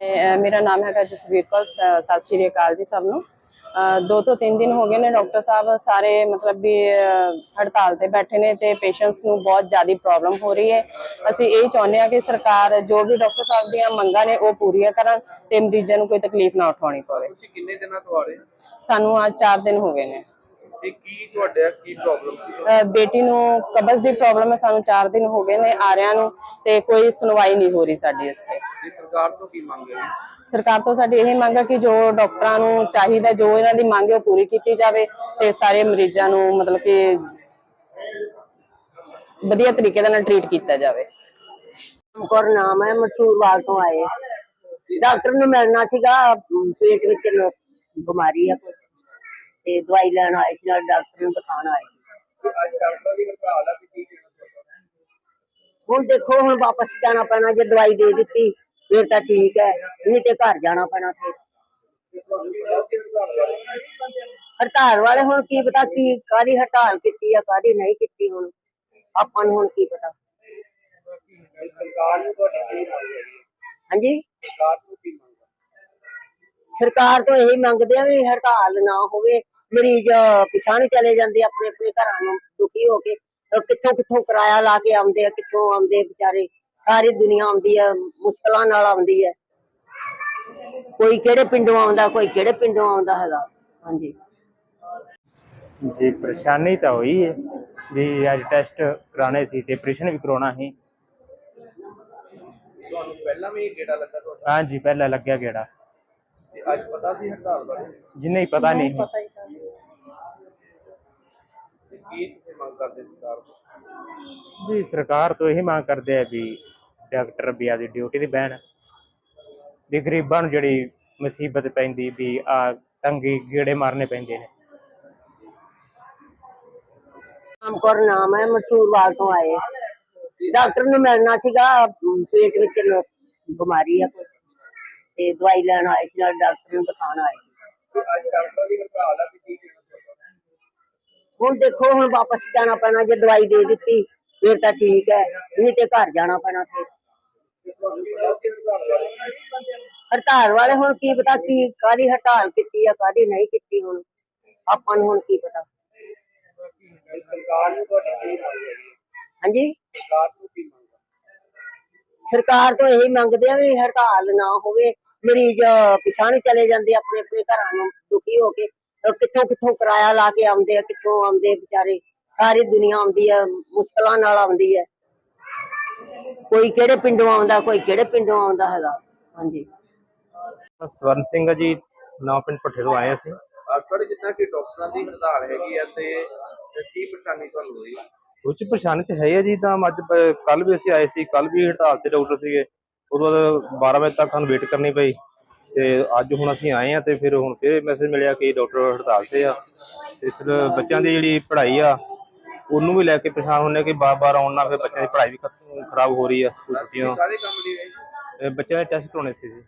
ਮੇਰਾ ਨਾਮ ਹੈਗਾ ਜਸਵੀਰ ਕੌਰ ਸਤਿ ਸ਼੍ਰੀ ਅਕਾਲ ਜੀ ਸਭ ਨੂੰ। ਦੋ ਤੋਂ ਤਿੰਨ ਦਿਨ ਹੋ ਗਏ ਨੇ ਡਾਕਟਰ ਸਾਹਿਬ ਸਾਰੇ ਮਤਲਬ ਵੀ ਹੜਤਾਲ ਤੇ ਬੈਠੇ ਨੇ ਤੇ ਪੇਸ਼ੈਂਟਸ ਨੂੰ ਬਹੁਤ ਜ਼ਿਆਦਾ ਪ੍ਰੋਬਲਮ ਹੋ ਰਹੀ ਹੈ। ਅਸੀਂ ਇਹ ਚਾਹੁੰਦੇ ਹਾਂ ਕਿ ਸਰਕਾਰ ਜੋ ਵੀ ਡਾਕਟਰ ਸਾਹਿਬ ਦੀਆਂ ਮੰਗਾਂ ਨੇ ਉਹ ਪੂਰੀਆਂ ਕਰਨ ਤੇ ਮਰੀਜ਼ਾਂ ਨੂੰ ਕੋਈ ਤਕਲੀਫ ਨਾ ਉਠਾਉਣੀ ਪਵੇ। ਤੁਸੀਂ ਕਿੰਨੇ ਦਿਨਾਂ ਤੋਂ ਆ ਰਹੇ ਹੋ? ਸਾਨੂੰ ਅੱਜ 4 ਦਿਨ ਹੋ ਗਏ ਨੇ। ਤੇ ਕੀ ਤੁਹਾਡਾ ਕੀ ਪ੍ਰੋਬਲਮ ਸੀ? ਬੇਟੀ ਨੂੰ ਕਬਜ਼ ਦੀ ਪ੍ਰੋਬਲਮ ਹੈ ਸਾਨੂੰ 4 ਦਿਨ ਹੋ ਗਏ ਨੇ ਆਰਿਆਂ ਨੂੰ ਤੇ ਕੋਈ ਸੁਣਵਾਈ ਨਹੀਂ ਹੋ ਰਹੀ ਸਾਡੀ ਇਸ ਤੇ। ਸਰਕਾਰ ਤੋਂ ਕੀ ਮੰਗ ਹੈ? ਸਰਕਾਰ ਤੋਂ ਸਾਡੀ ਇਹ ਮੰਗ ਹੈ ਕਿ ਜੋ ਡਾਕਟਰਾਂ ਨੂੰ ਚਾਹੀਦਾ ਜੋ ਇਹਨਾਂ ਦੀ ਮੰਗ ਹੈ ਉਹ ਪੂਰੀ ਕੀਤੀ ਜਾਵੇ ਤੇ ਸਾਰੇ ਮਰੀਜ਼ਾਂ ਨੂੰ ਮਤਲਬ ਕਿ ਵਧੀਆ ਤਰੀਕੇ ਨਾਲ ਟਰੀਟ ਕੀਤਾ ਜਾਵੇ। ਕੌਰ ਨਾਮ ਹੈ ਮਸ਼ਹੂਰਵਾਲ ਤੋਂ ਆਏ। ਡਾਕਟਰ ਨੂੰ ਮਿਲਣਾ ਸੀਗਾ ਪੇਟ ਵਿੱਚ ਬਿਮਾਰੀ ਆ। ਕੋਈ ਤੇ ਦਵਾਈ ਲੈਣ ਆਏ ਸੀ ਨਾਲ ਡਾਕਟਰ ਨੂੰ ਦਿਖਾਉਣ ਆਏ ਸੀ। ਹੁਣ ਦੇਖੋ ਹੁਣ ਵਾਪਸ ਜਾਣਾ ਪੈਣਾ ਜੇ ਦਵਾਈ ਦੇ ਦਿੱਤੀ ਫਿਰ ਤਾਂ ਠੀਕ ਹੈ ਨਹੀਂ ਤੇ ਘਰ ਜਾਣਾ ਪੈਣਾ ਫਿਰ। ਹੜਤਾਲ ਵਾਲੇ ਹੁਣ ਕੀ ਪਤਾ ਕੀ ਕਾਹਦੀ ਹੜਤਾਲ ਕੀਤੀ ਆ ਕਾਹਦੀ ਨਹੀਂ ਕੀਤੀ ਹੁਣ। ਆਪਾਂ ਨੂੰ ਹੁਣ ਕੀ ਪਤਾ। ਸਰਕਾਰ ਨੂੰ ਤੁਹਾਡੀ ਹਾਂਜੀ? ਸਰਕਾਰ ਸਰਕਾਰ ਤੋਂ ਇਹੀ ਮੰਗਦੇ ਆ ਵੀ ਹੜਤਾਲ ਨਾ ਹੋਵੇ ਮਰੀਜ਼ ਪਿਛਾਂ ਨੂੰ ਚਲੇ ਜਾਂਦੇ ਆਪਣੇ ਆਪਣੇ ਘਰਾਂ ਨੂੰ ਦੁਖੀ ਹੋ ਕੇ। ਕਿੱਥੋਂ ਕਿੱਥੋਂ ਕਿਰਾਇਆ ਲਾ ਕੇ ਆਉਂਦੇ ਆ ਕਿੱਥੋਂ ਆਉਂਦੇ ਵਿਚਾਰੇ? ਸਾਰੀ ਦੁਨੀਆ ਆਉਂਦੀ ਹੈ ਮੁਸ਼ਕਲਾਂ ਨਾਲ ਆਉਂਦੀ ਹੈ ਕੋਈ ਕਿਹੜੇ ਪਿੰਡੋਂ ਆਉਂਦਾ ਕੋਈ ਕਿਹੜੇ ਪਿੰਡੋਂ ਆਉਂਦਾ ਹੈਗਾ। ਹਾਂਜੀ। ਜੀ ਪਰੇਸ਼ਾਨੀ ਤਾਂ ਹੋਈ ਹੈ ਵੀ ਅੱਜ ਟੈਸਟ ਕਰਾਣੇ ਸੀ ਤੇ ਆਪਰੇਸ਼ਨ ਵੀ ਕਰਾਉਣਾ ਸੀ। ਤੁਹਾਨੂੰ ਪਹਿਲਾਂ ਵੀ ਇਹ ਗੇੜਾ ਲੱਗਾ ਤੁਹਾਡਾ? ਹਾਂਜੀ ਪਹਿਲਾਂ ਲੱਗਿਆ ਗੇੜਾ। ਤੇ ਅੱਜ ਪਤਾ ਸੀ ਹੜਤਾਲ ਬਾਰੇ? ਜਿੰਨੇ ਹੀ ਪਤਾ ਨਹੀਂ। ਤੇ ਕੀ ਤੁਸੀਂ ਮੰਗ ਕਰਦੇ ਸਰਕਾਰ ਤੋਂ? ਜੀ ਸਰਕਾਰ ਤੋਂ ਇਹੀ ਮੰਗ ਕਰਦੇ ਆ ਵੀ ਡਾਕਟਰ ਵੀ ਆਦੀ ਡਿਊਟੀ ਤੇ ਬਹਿਣ। ਵੀ ਗਰੀਬਾਂ ਨੂੰ ਜਿਹੜੀ ਮੁਸੀਬਤ ਪੈਂਦੀ ਵੀ ਆ ਤੰਗੀ ਗੇੜੇ ਮਾਰਨੇ ਪੈਂਦੇ ਨੇ। ਨਾਮ ਕੌਰ ਨਾਮ ਹੈ ਮਸ਼ਹੂਰਵਾਲ ਤੋਂ ਆਏ। ਡਾਕਟਰ ਨੂੰ ਮਿਲਣਾ ਸੀਗਾ ਅਮ, ਪੇਟ ਵਿੱਚ ਨ- ਬਿਮਾਰੀ ਆ। ਕੋਈ ਤੇ ਦਵਾਈ ਲੈਣ ਆਏ ਸੀ ਨਾਲ ਡਾਕਟਰ ਨੂੰ ਦਿਖਾਉਣ ਆਏ ਸੀ। ਤੇ ਅੱਜ ਡਾਕਟਰ ਦੀ ਹੜਤਾਲ ਆ ਤੇ ਕੀ ਕਹਿਣਾ ਚਾਹੁੰਦਾ ਹੁਣ ਦੇਖੋ ਹੁਣ ਵਾਪਸ ਜਾਣਾ ਪੈਣਾ ਜੇ ਦਵਾਈ ਦੇ ਦਿੱਤੀ ਫਿਰ ਤਾਂ ਠੀਕ ਹੈ ਨਹੀਂ ਤੇ ਘਰ ਜਾਣਾ ਪੈਣਾ ਫਿਰ। ਤੇ ਹੜਤਾਲ ਵਾਲੇ ਹੁਣ ਕੀ ਪਤਾ ਕੀ ਕਾਹਦੀ ਹੜਤਾਲ ਕੀਤੀ ਆ ਕਾਹਦੀ ਨਹੀਂ ਕੀਤੀ ਹੁਣ। ਆਪਾਂ ਨੂੰ ਹੁਣ ਕੀ ਪਤਾ। ਤੇ ਸਰਕਾਰ ਨੂੰ ਤੁਹਾਡੀ ਕੀ ਮੰਗ ਹੈ ਹਾਂਜੀ? ਸਰਕਾਰ ਨੂੰ ਕੀ ਮੰਗ ਸਰਕਾਰ ਤੋਂ ਇਹੀ ਮੰਗਦੇ ਆ ਵੀ ਹੜਤਾਲ ਨਾ ਹੋਵੇ ਮਰੀਜ਼ ਪਿਛਾਂ ਨੂੰ ਚਲੇ ਜਾਂਦੇ ਆਪਣੇ ਆਪਣੇ ਘਰਾਂ ਨੂੰ ਦੁਖੀ ਹੋ ਕੇ। ਕਿੱਥੋਂ ਕਿੱਥੋਂ ਕਿਰਾਇਆ ਲਾ ਕੇ ਆਉਂਦੇ ਆ ਕਿੱਥੋਂ ਆਉਂਦੇ ਵਿਚਾਰੇ? ਸਾਰੀ ਦੁਨੀਆ ਆਉਂਦੀ ਹੈ ਮੁਸ਼ਕਲਾਂ ਨਾਲ ਆਉਂਦੀ ਹੈ ਕੋਈ ਕਿਹੜੇ ਪਿੰਡੋਂ ਆਉਂਦਾ ਕੋਈ ਕਿਹੜੇ ਪਿੰਡੋਂ ਆਉਂਦਾ ਹੈਗਾ? ਹਾਂਜੀ। ਸਵਰਨ ਸਿੰਘ ਜੀ ਨੌ ਪਿੰਡ ਪੱਠੇ ਤੋਂ ਆਏ ਅਸੀਂ। ਸਰ ਜਿੱਦਾਂ ਕਿ ਡਾਕਟਰਾਂ ਦੀ ਹੜਤਾਲ ਹੈਗੀ ਆ ਤੇ ਕੀ ਪਰੇਸ਼ਾਨੀ ਤੁਹਾਨੂੰ ਹੋਈ? ਕੁਝ ਪਰੇਸ਼ਾਨੀ ਤੇ ਹੈ ਜੀ ਤਾਂ ਅੱਜ ਕੱਲ ਵੀ ਅਸੀਂ ਆਏ ਸੀ ਕੱਲ ਵੀ ਹੜਤਾਲ ਤੇ ਡਾਕਟਰ ਸੀਗੇ। ਉਦੋਂ ਬਾਅਦ 12 ਵਜੇ ਤੱਕ ਸਾਨੂੰ ਵੇਟ ਕਰਨੀ ਪਈ ਤੇ ਅੱਜ ਹੁਣ ਅਸੀਂ ਆਏ ਆ ਤੇ ਫਿਰ ਹੁਣ ਫਿਰ ਮੈਸੇਜ ਮਿਲਿਆ ਕਿ ਡਾਕਟਰ ਹੜਤਾਲ ਤੇ ਆ ਤੇ ਫਿਰ ਬੱਚਿਆਂ ਦੀ ਜਿਹੜੀ ਪੜ੍ਹਾਈ ਆ ਉਹਨੂੰ ਵੀ ਲੈ ਕੇ ਪਰੇਸ਼ਾਨ ਹੁੰਨੇ ਕਿ ਬਾਰ-ਬਾਰ ਆਉਣ ਨਾਲ ਫਿਰ ਬੱਚਿਆਂ ਦੀ ਪੜ੍ਹਾਈ ਵੀ ਖਰਾਬ ਹੋ ਰਹੀ ਆ ਸਕੂਲ ਛੁੱਟੀਆਂ। ਤੇ ਬੱਚਿਆਂ ਦੇ ਟੈਸਟ ਕਰਾਉਣੇ ਸੀ ਜੀ।